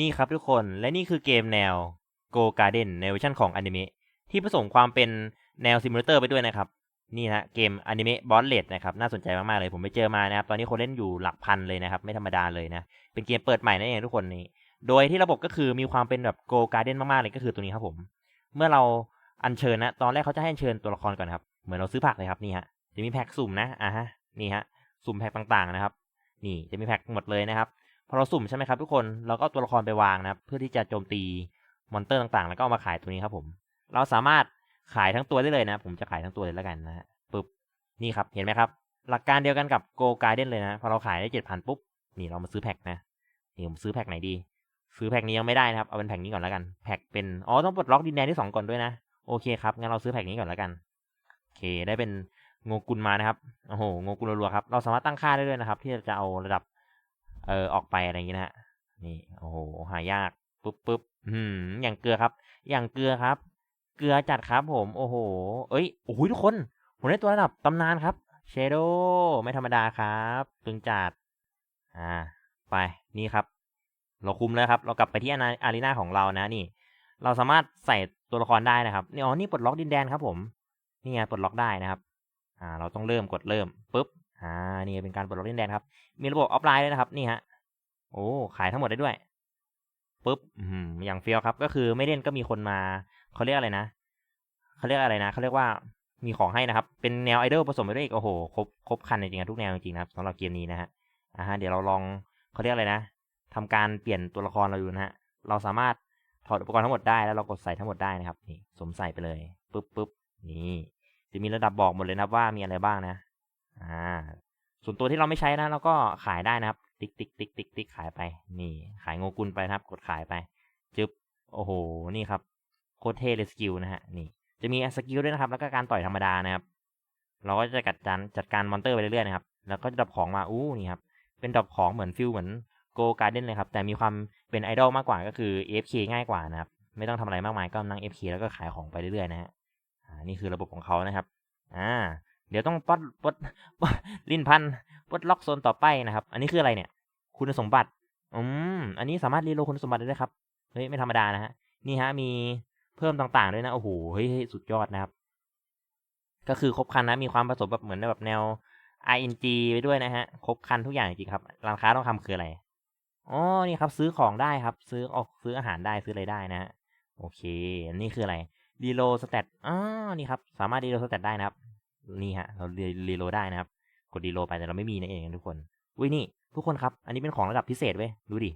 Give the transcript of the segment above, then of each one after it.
นี่ครับทุกคนและนี่คือเกมแนว Go Garden ในเวอร์ชันของอนิเมะที่ผสมความเป็นแนวซิมูเลเตอร์ไปด้วยนะครับ นี่นะเกมอนิเมะบอสเลดนะครับน่าสนใจมากๆเลยผมไปเจอมานะครับ ตอนนี้คนเล่นอยู่หลักพันเลยนะครับ ไม่ธรรมดาเลยนะ เป็นเกมเปิดใหม่นั่นเองทุกคนนี่โดยที่ระบบก็คือมีความเป็นแบบ Go Garden มากๆเลยก็คือตัวนี้ครับผม เมื่อเราอัญเชิญนะ ตอนแรกเขาจะให้อัญเชิญตัวละครก่อนครับ เหมือนเราซื้อผักเลยครับนี่ฮะจะมีแพ็กสุ่มนะอะฮะนี่ฮะสุ่มแพ็กต่างๆนะครับ นี่จะมีแพ็กหมดเลยนะครับ พอเราสุ่มใช่ไหมครับทุกคนเราก็ตัวละครไปวางนะครับเพื่อที่จะโจมตีมอนเตอร์ต่างๆ แล้วก็เอามาขายตัวนี้ครับผม เราสามารถขายทั้งตัวได้เลยนะ ผมจะขายทั้งตัวเลยแล้วกันนะฮะปึ๊บนี่ครับเห็นไหมครับ หลักการเดียวกันกับ Go Garden เลยนะพอเราขายได้เจ็ดพันปุ๊บนี่เรามาซื้อแพ็กนะนี่ผมซื้อแพ็กไหนดี ซื้อแพ็กนี้ยังไม่ได้นะครับเอาเป็นแพ็กนี้ก่อนแล้วกันแพ็กเป็นอ๋อต้องปลดล็อกดินแดนที่สองก่อนด้วยนะโอเคครับงั้นเราซื้อแพ็กนี้ก่อนแล้วกันโอเคได้เป็นโงกุลมานะครับโอ้โหโงกุลรัวครับเราสามารถตั้งค่าได้ด้วยนะครับ ที่จะเอาระดับ เออออกไปอะไรอย่างงี้นะฮะนี่โอ้โหหายากปุ๊บปุ๊บอืมอย่างเกลือครับ อย่างเกลือครับ เกลือจัดครับผมโอ้โห เอ้ยโอ้โหทุกคนผมได้ตัวระดับตำนานครับเชโดไม่ธรรมดาครับตึงจัดอ่า ไปนี่ครับ เราคุมแล้วครับ เรากลับไปที่อารีนาของเรานะนี่ เราสามารถใส่ตัวละครได้นะครับนี่อ๋อนี่ปลดล็อกดินแดนครับผมนี่ไงปลดล็อกได้นะครับ อ่า เราต้องเริ่มกดเริ่มปุ๊บ อ่า นี่เป็นการปลดล็อกดินแดนครับ มีระบบออฟไลน์ด้วยนะครับ นี่ฮะ โอ้ ขายทั้งหมดได้ด้วย ปุ๊บอย่างเฟียวครับ ก็คือไม่เล่นก็มีคนมา เขาเรียกอะไรนะ เขาเรียกอะไรนะ เขาเรียกว่า มีของให้นะครับ เป็นแนวไอดอลผสมไปด้วยอีก โอ้โห ครบ ครบคันจริงๆทุกแนวจริงๆนะครับสำหรับเกมนี้นะฮะ อ่าฮะ เดี๋ยวเราลอง เขาเรียกอะไรนะทำการเปลี่ยนตัวละครเราดูนะฮะ เราสามารถถอดอุปกรณ์ทั้งหมดได้แล้วเรากดใส่ทั้งหมดได้นะครับ นี่ สวมใส่ไปเลย ปุ๊บปุ๊บนี่ จะมีระดับบอกหมดเลยนะว่ามีอะไรบ้างนะ อ่าส่วนตัวที่เราไม่ใช้นะเราก็ขายได้นะครับ ติ๊กติ๊กติ๊กติ๊กติ๊กขายไป นี่ ขายโงกุลไปนะครับ กดขายไปจึบโอ้โหนี่ครับโคตรเท่เลยสกิลนะฮะนี่ จะมีสกิลด้วยนะครับ แล้วก็การต่อยธรรมดานะครับ เราก็จะจัดการจัดการมอนเตอร์ไปเรื่อยๆนะครับ แล้วก็จะดรอปของมาอู้นี่ครับเป็นดรอปของเหมือนฟิลเหมือนโกการ์เด้นเลยครับ แต่มีความเป็นไอดอลมากกว่าก็คือ AFK ง่ายกว่านะครับ ไม่ต้องทำอะไรมากมายก็นั่ง AFK แล้วก็ขายของไปเรื่อยๆนะฮะอ่านี่คือระบบของเขานะครับ อ่า เดี๋ยวต้องปลดปลดลิ้นพันปลดล็อกโซนต่อไปนะครับ อันนี้คืออะไรเนี่ย คุณสมบัติ อืม อันนี้สามารถรีโลคุณสมบัติได้ครับ เฮ้ย ไม่ธรรมดานะฮะ นี่ฮะ มีเพิ่มต่างๆด้วยนะ โอ้โห เฮ้ย สุดยอดนะครับ ก็คือครบครันนะ มีความผสมแบบเหมือนแบบแนว ING ไปด้วยนะฮะ ครบครันทุกอย่างจริงๆครับ ร้านค้าต้องทำคืออะไร อ๋อ นี่ครับ ซื้อของได้ครับ ซื้อออกซื้ออาหารได้ ซื้ออะไรได้นะฮะ โอเค อันนี้คืออะไรรีโลสเตตอ๋อนี่ครับ สามารถรีโลสเตตได้นะครับ นี่ฮะเรารีโหลดได้นะครับ กดรีโหลดไปแต่เราไม่มีนั่นเองทุกคน อุ้ยนี่ ทุกคนครับ อันนี้เป็นของระดับพิเศษเว้ยดูดิ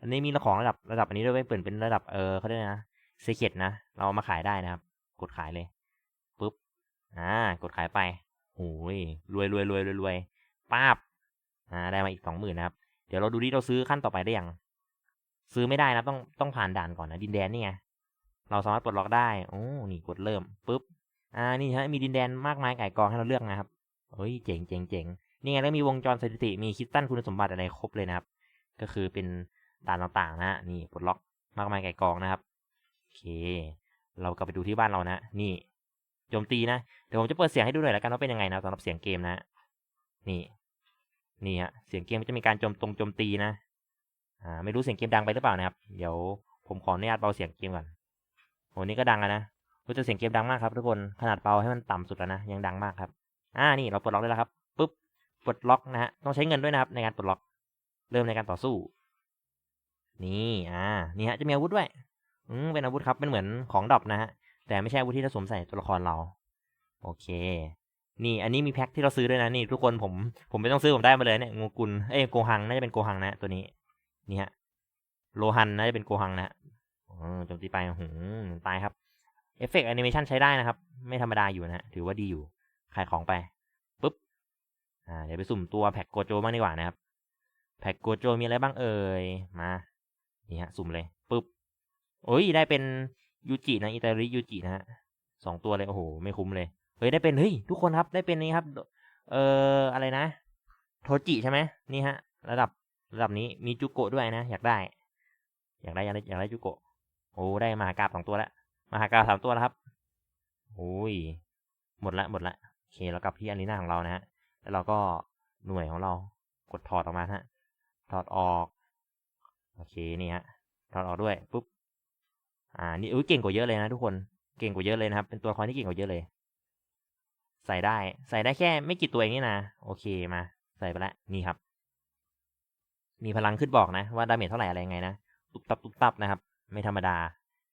อันนี้มีของระดับระดับอันนี้ด้วยเว้ยเปิดเป็นระดับเออเขาเรียกนะเซเกตนะ เราเอามาขายได้นะครับ กดขายเลยปุ๊บอ่ากดขายไปโอ้ยรวยรวยรวยรวยรวยป้าบอ่าได้มาอีกสองหมื่นนะครับ เดี๋ยวเราดูดิเราซื้อขั้นต่อไปได้ยังซื้อไม่ได้นะต้องต้องผ่านด่านก่อนนะดินแดนนี่ไงเราสามารถปลดล็อกได้โอ้นี่กดเริ่มปุ๊บ อ่านี่ฮะมีดินแดนมากมายไก่กองให้เราเลือกนะครับเฮ้ยเจ๋งเจ๋งเจ๋งนี่ไงแล้วมีวงจรสถิติมีคิดตั้นคุณสมบัติอะไรครบเลยนะครับ ก็คือเป็นด่านต่างๆ นะนี่ปลดล็อกมากมายไก่กองนะครับโอเค เรากลับไปดูที่บ้านเรานะ นี่โจมตีนะเดี๋ยวผมจะเปิดเสียงให้ดูหน่อยแล้วกันว่าเป็นยังไงนะสำหรับเสียงเกมนะ นี่นี่ฮะเสียงเกมจะมีการโจมตรงโจมตีนะอ่าไม่รู้เสียงเกมดังไปหรือเปล่านะครับ เดี๋ยวผมขออนุญาตเบาเสียงเกมก่อนโหนี่ก็ดังนะ รู้จะเสียงเกมดังมากครับทุกคน ขนาดเบาให้มันต่ำสุดแล้วนะ ยังดังมากครับ อ่า นี่เราปลดล็อกได้แล้วครับปุ๊บ ปลดล็อกนะฮะ ต้องใช้เงินด้วยนะครับในการปลดล็อก เริ่มในการต่อสู้ นี่ อ่า นี่ฮะ จะมีอาวุธด้วย อืม เป็นอาวุธครับ เป็นเหมือนของดรอปนะฮะ แต่ไม่ใช่อาวุธที่เราสวมใส่ตัวละครเรา โอเค นี่ อันนี้มีแพ็คที่เราซื้อด้วยนะ นี่ทุกคนผม ผมไม่ต้องซื้อผมได้มาเลยเนี่ยงูกุล เอ้ยโกหัง น่าจะเป็นโกหังนะตัวนี้ นี่ฮะ โลหันน่าจะเป็นโกหังนะฮะโจมตีไปหืมตายครับ เอฟเฟกต์แอนิเมชันใช้ได้นะครับ ไม่ธรรมดาอยู่นะฮะถือว่าดีอยู่ ขายของไปปุ๊บอ่าเดี๋ยวไปสุ่มตัวแพ็กโกโจบ้างดีกว่านะครับ แพ็กโกโจมีอะไรบ้างเอ่ย มา นี่ฮะ สุ่มเลยปุ๊บโอ้ยได้เป็นยูจินะอิตาลียูจินะฮะสองตัวเลย โอ้โห ไม่คุ้มเลย เฮ้ย ได้เป็น เฮ้ย ทุกคนครับ ได้เป็นนี้ครับ เอ่อ อะไรนะ โทจิใช่ไหมนี่ฮะ ระดับ ระดับนี้ มีจุโกะด้วยนะ อยากได้ อยากได้ อยากได้อยากได้จุโกะ โอ้ ได้มหากราบสองตัวแล้ว มหากราสามตัวแล้วครับโอ้ย หมดละหมดละโอเคเรากลับที่อารีนาของเรานะฮะ แล้วเราก็หน่วยของเรากดถอดออกมาฮะ ถอดออก โอเคนี่ฮะ ถอดออกด้วยปุ๊บ อ่า นี่อุ้ยเก่งกว่าเยอะเลยนะทุกคน เก่งกว่าเยอะเลยนะครับ เป็นตัวละครที่เก่งกว่าเยอะเลย ใส่ได้ ใส่ได้แค่ไม่กี่ตัวเองนี่นะ โอเคมา ใส่ไปล้วนี่ครับ มีพลังขึ้นบอกนะว่าดาเมจเท่าไหร่อะไรยังไงนะ ตุ๊บตับตุ๊บตับนะครับ ไม่ธรรมดา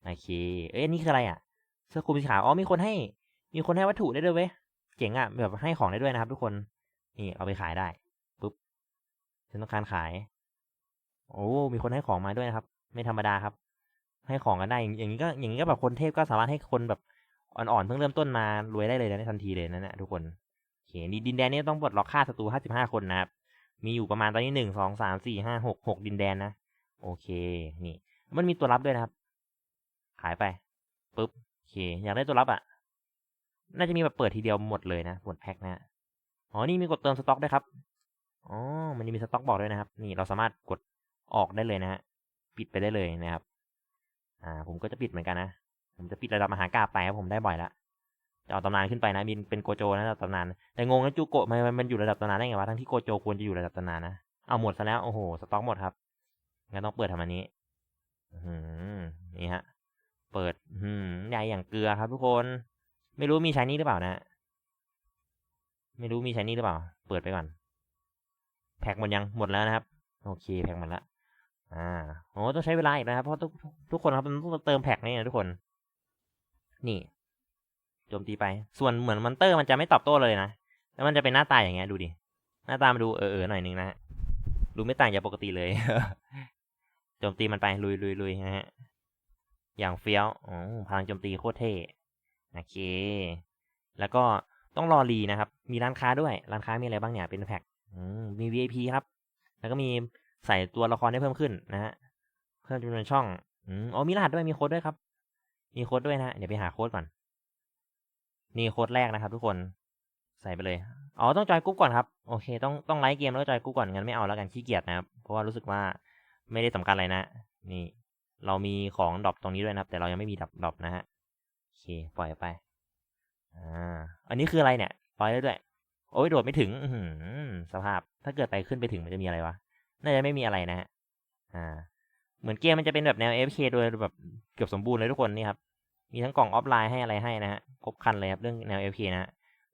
โอเค เอ้ยนี่คืออะไรอะ เสื้อคลุมสีขาว อ๋อ มีคนให้ มีคนให้วัตถุได้ด้วยเว้ย เจ๋งอะ แบบให้ของได้ด้วยนะครับทุกคน นี่เอาไปขายได้ ปุ๊บ ฉันต้องการขาย โอ้ มีคนให้ของมาด้วยนะครับ ไม่ธรรมดาครับ ให้ของกันได้ อย่างนี้ก็ อย่างนี้ก็แบบคนเทพก็สามารถให้คนแบบอ่อนๆ เพิ่งเริ่มต้นมารวยได้เลยนะในทันทีเลยนะเนี่ยทุกคนโอเคนี่ดินแดนนี้ต้องปลดล็อกฆ่าศัตรูห้าสิบห้าคนนะครับ มีอยู่ประมาณตอนนี้หนึ่งสองสามสี่ห้าหกหกดินแดนนะ โอเค นี่ มันมีตัวรับด้วยนะครับ ขายไปปุ๊บโอเคอยากได้ตัวรับอะ น่าจะมีแบบเปิดทีเดียวหมดเลยนะหมดแพ็คนะอ๋อนี่มีกดเติมสต็อกด้วยครับอ๋อมันจะมีสต็อกบอกด้วยนะครับ นี่เราสามารถกดออกได้เลยนะฮะปิดไปได้เลยนะครับ อ่า ผมก็จะปิดเหมือนกันนะ ผมจะปิดระดับมหากราบไปครับผมได้บ่อยละจะเอาตำนานขึ้นไปนะมีเป็นโกโจนะระดับตำนาน แต่งงนะจูโกะมันมันมันอยู่ระดับตำนานได้ไงวะทั้งที่โกโจควรจะอยู่ระดับตำนานนะเอาหมดซะแล้วโอ้โหสต็อกหมดครับงั้นต้องเปิดทำอันนี้อืมนี่ฮะ เปิดอืมใหญ่อย่างเกลือครับทุกคน ไม่รู้มีใช้นี่หรือเปล่านะ ไม่รู้มีใช้นี่หรือเปล่า เปิดไปก่อน แพ็กหมดยัง หมดแล้วนะครับ โอเค แพ็กหมดละ อ่า โอ้ต้องใช้เวลาอีกนะครับ เพราะทุกทุกคนครับมันต้องเติมแพ็กนี่นะทุกคน นี่ โจมตีไป ส่วนเหมือนมอนเตอร์มันจะไม่ตอบโต้เลยนะ แล้วมันจะเป็นหน้าตาอย่างเงี้ย ดูดิ หน้าตามาดูเออเออหน่อยนึงนะฮะ ดูไม่ต่างจากปกติเลย โจมตีมันไปลุยลุยลุยนะฮะ อย่างเฟี้ยวอ๋อพลังโจมตีโคตรเท่โอเค แล้วก็ต้องรอรีนะครับ มีร้านค้าด้วย ร้านค้ามีอะไรบ้างเนี่ย เป็นแพ็คมี VIP ครับ แล้วก็มีใส่ตัวละครได้เพิ่มขึ้นนะฮะ เพิ่มจำนวนช่องอ๋อมีรหัสด้วย มีโค้ดด้วยครับ มีโค้ดด้วยนะเดี๋ยวไปหาโค้ดก่อน นี่โค้ดแรกนะครับ ทุกคน ใส่ไปเลย อ๋อ ต้องจอยกรุ๊ปก่อนครับ โอเค ต้องต้องไลค์เกมแล้วก็จอยกรุ๊ปก่อน งั้นไม่เอาแล้วกันขี้เกียจนะครับ เพราะว่ารู้สึกว่าไม่ได้สำคัญอะไรนะ นี่ เรามีของดรอปตรงนี้ด้วยนะครับ แต่เรายังไม่มีดรอปดรอปนะฮะโอเคปล่อยไปอ่าอันนี้คืออะไรเนี่ยปล่อยได้ด้วยโอ้ยโดดไม่ถึงอืสภาพ ถ้าเกิดไปขึ้นไปถึงมันจะมีอะไรวะน่าจะไม่มีอะไรนะฮะอ่า เหมือนเกมมันจะเป็นแบบแนว FK โดยแบบเกือบสมบูรณ์เลยทุกคนนี่ครับมีทั้งกล่องออฟไลน์ให้อะไรให้นะฮะครบครันเลยครับเรื่องแนว FK นะฮะ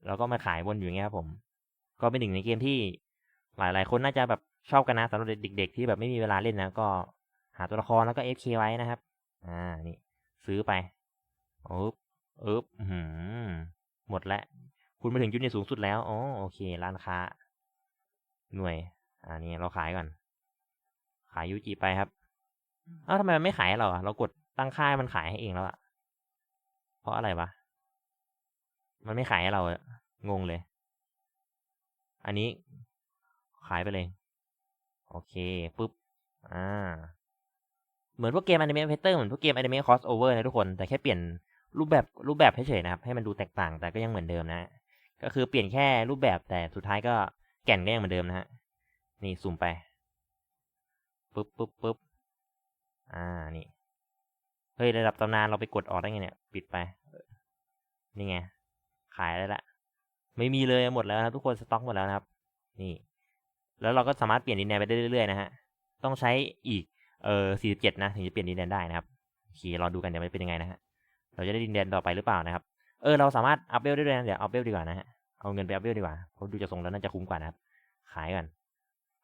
แล้วก็มาขายวนอยู่งเงี้ยครับผม ก็เป็นหนึ่งในเกมที่หลาย ๆ คนน่าจะแบบชอบกันนะสำหรับเด็ก ๆ ที่แบบไม่มีเวลาเล่นนะ ก็ หาตัวละครแล้วก็ FK ไว้นะครับ อ่า นี่ ซื้อไปอุ๊บอุ๊บหือหมดแล้ว คุณมาถึงจุดนี้สูงสุดแล้ว อ๋อ โอเค ร้านค้า หน่วย อ่า นี่ เราขายก่อน ขายยูจิไปครับ เอ้าทำไมมันไม่ขายเราอะเรากดตั้งค่ามันขายให้เองแล้วอะเพราะอะไรวะ มันไม่ขายให้เราอะงงเลย อันนี้ ขายไปเลย โอเค ปุ๊บ อ่า เหมือนพวกเกมอนิเมะเพเตอร์เหมือนพวกเกมอนิเมะคอสโอเวอร์นะทุกคน แต่แค่เปลี่ยนรูปแบบรูปแบบเฉยๆนะครับ ให้มันดูแตกต่างแต่ก็ยังเหมือนเดิมนะ ก็คือเปลี่ยนแค่รูปแบบแต่สุดท้ายก็แก่นก็ยังเหมือนเดิมนะฮะ นี่สุ่มไปปุ๊บปุ๊บปุ๊บอ่า นี่ เฮ้ย ระดับตำนานเราไปกดออกได้ไงเนี่ย ปิดไป นี่ไง ขายได้ละ ไม่มีเลยหมดแล้วนะทุกคนสต็อกหมดแล้วนะครับ นี่ แล้วเราก็สามารถเปลี่ยนดินแดนไปได้เรื่อยๆนะฮะ ต้องใช้อีก เอ่อ47 นะ ถึงจะเปลี่ยนดินแดนได้นะครับโอเครอดูกันเดี๋ยวมันเป็นยังไงนะฮะเราจะได้ดินแดนต่อไปหรือเปล่านะครับเออเราสามารถอัพเวลได้ด้วยนะเดี๋ยวอัพเวลดีกว่านะฮะเอาเงินไปอัพเวลดีกว่าเพราะดูจะทรงแล้วน่าจะคุ้มกว่านะครับ ขายกัน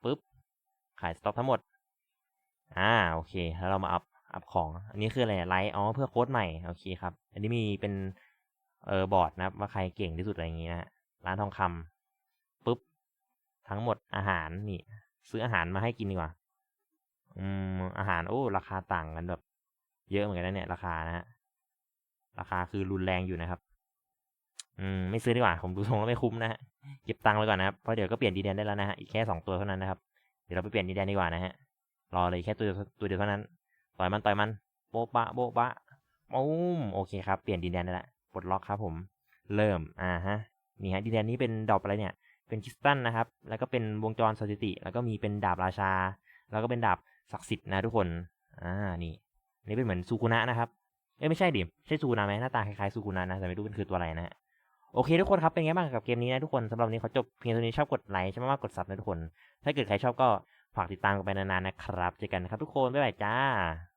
ปุ๊บขายสต็อกทั้งหมดอ่าโอเคแล้วเรามาอัพอัพของอันนี้คืออะไรไลท์อ๋อเพื่อโค้ดใหม่โอเคครับ อันนี้มีเป็นเออบอร์ดนะครับว่าใครเก่งที่สุดอะไรอย่างงี้นะร้านทองคำปุ๊บทั้งหมดอาหารนี่ ซื้ออาหารมาให้กินดีกว่า อืมอาหารโอ้ราคาต่างกันแบบ เยอะเหมือนกันนะเนี่ย ราคานะฮะราคาคือรุนแรงอยู่นะครับ อืมไม่ซื้อดีกว่า ผมดูทรงแล้วไม่คุ้มนะฮะเก็บตังค์ไว้ก่อนนะครับเพราะเดี๋ยวก็เปลี่ยนดีแดนได้แล้วนะฮะอีกแค่สองตัวเท่านั้นนะครับเดี๋ยวเราไปเปลี่ยนดีแดนดีกว่านะฮะรอเลยแค่ตัวตัวเดียวเท่านั้นต่อยมันต่อยมันโบ๊ะบะโบ๊ะบะปุ้มโอเคครับเปลี่ยนดินแดนได้ละปลดล็อกครับผม เริ่มอ่าฮะนี่ฮะดินแดนนี้เป็นดอกอะไรเนี่ยเป็นคริสตัลนะครับ แล้วก็เป็นวงจรสถิติ แล้วก็มีเป็นดาบราชา แล้วก็เป็นดาบ ศักดิ์สิทธิ์นะทุกคน อ่า นี่ นี่เป็นเหมือนซูคุนะนะครับ เอ้ยไม่ใช่ดิ ใช่ซูคุนะไหมหน้าตาคล้ายๆซูคุนะนะ แต่ไม่รู้เป็นคือตัวอะไรนะฮะ โอเคทุกคนครับ เป็นไงบ้างกับเกมนี้นะทุกคนสำหรับนี้เขาจบเพียงเท่านี้ชอบกดไลค์ใช่ไหมว่ากดซับนะทุกคน ถ้าเกิดใครชอบก็ฝากติดตามกันไปนานๆนะครับ เจอกันนะครับทุกคน บ๊ายบายจ้า